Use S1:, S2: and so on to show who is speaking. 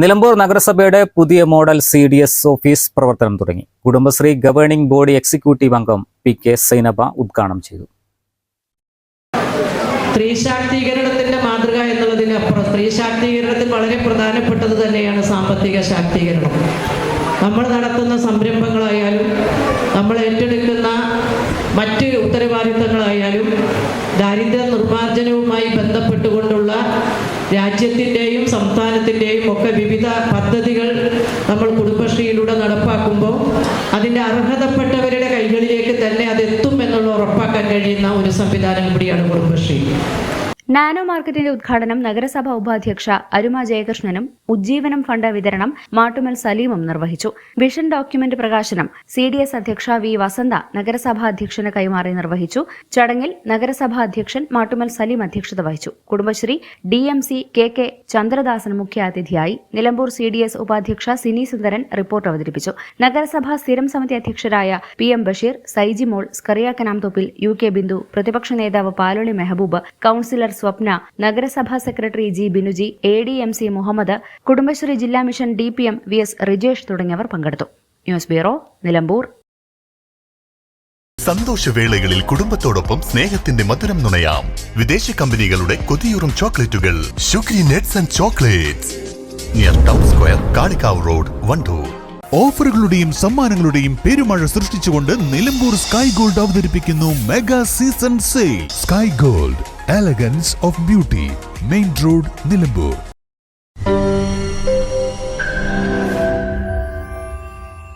S1: Nilambur നഗരസഭയുടെ പുതിയ model C D S office പ്രവർത്തനം തുടങ്ങി. കുടുംബശ്രീ ഗവേണിംഗ് ബോഡി എക്സിക്യൂട്ടീവ് അംഗം പി കെ സൈനബ ഉദ്ഘാടനം ചെയ്തു.
S2: സ്ത്രീ ശാക്തീകരണത്തിന്റെ മാതൃക എന്നുള്ളതിനപ്പുറം സ്ത്രീ ശാക്തീകരണത്തിൽ വളരെ പ്രധാനപ്പെട്ടത് തന്നെയാണ് സാമ്പത്തിക ശാക്തീകരണം. നമ്മൾ നടത്തുന്ന സംരംഭങ്ങളായാലും നമ്മൾ ഏറ്റെടുക്കുന്ന മറ്റ് ഉത്തരവാദിത്തങ്ങളായാലും ദാരിദ്ര്യ നിർമ്മാർജനവുമായി ബന്ധപ്പെട്ടുകൊണ്ടുള്ള രാജ്യത്തിന്റെയും സംസ്ഥാനത്തിന്റെയും ഒക്കെ വിവിധ പദ്ധതികൾ നമ്മൾ കുടുംബശ്രീയിലൂടെ നടപ്പാക്കുമ്പോൾ അതിന്റെ അർഹതപ്പെട്ടവരുടെ കൈകളിലേക്ക് തന്നെ അത് എത്തും എന്നുള്ള ഉറപ്പാക്കാൻ കഴിയുന്ന ഒരു സംവിധാനം കൂടിയാണ് കുടുംബശ്രീ.
S3: നാനോ മാർക്കറ്റിന്റെ ഉദ്ഘാടനം നഗരസഭാ ഉപാധ്യക്ഷ അരുമ ജയകൃഷ്ണനും ഉജ്ജീവനം ഫണ്ട് വിതരണം മാട്ടുമൽ സലീമും നിർവഹിച്ചു. വിഷൻ ഡോക്യുമെന്റ് പ്രകാശനം സി ഡി എസ് അധ്യക്ഷ വി വസന്ത നഗരസഭാ അധ്യക്ഷന് കൈമാറി നിർവഹിച്ചു. ചടങ്ങിൽ നഗരസഭാ അധ്യക്ഷൻ മാട്ടുമൽ സലീം അധ്യക്ഷത വഹിച്ചു. Kudumbashree D M C K K Chandradasan മുഖ്യാതിഥിയായി നിലമ്പൂർ സി ഡി എസ് ഉപാധ്യക്ഷ സിനി സുന്ദരൻ റിപ്പോർട്ട് അവതരിപ്പിച്ചു. നഗരസഭാ സ്ഥിരം സമിതി അധ്യക്ഷരായ P M Basheer Saiji Mol Skaria Kanamthoppil U K Bindu പ്രതിപക്ഷ നേതാവ് പാലോളി മെഹബൂബ് കൌൺസിലർ സ്വപ്ന നഗരസഭാ secretary G Binuji A D M C Muhammad Kudumbashree ജില്ലാ mission D P M V S Rijesh തുടങ്ങിയവർ പങ്കെടുത്തു. News bureau Nilambur.
S4: സന്തോഷവേളകളിൽ കുടുംബത്തോടൊപ്പം സ്നേഹത്തിന്റെ മധുരം നുണയാം. വിദേശ കമ്പനികളുടെ കൊതിയൂറും ചോക്ലേറ്റുകൾ. Sugary nuts and chocolates. Near town square Kalikavu road Wandoor.
S5: ഓഫറുകളുടെയും സമ്മാനങ്ങളുടെയും പെരുമഴ സൃഷ്ടിച്ചുകൊണ്ട് നിലമ്പൂർ സ്കൈ ഗോൾഡ് അവതരിപ്പിക്കുന്നു mega season sale sky gold elegance of beauty main road Nilambur.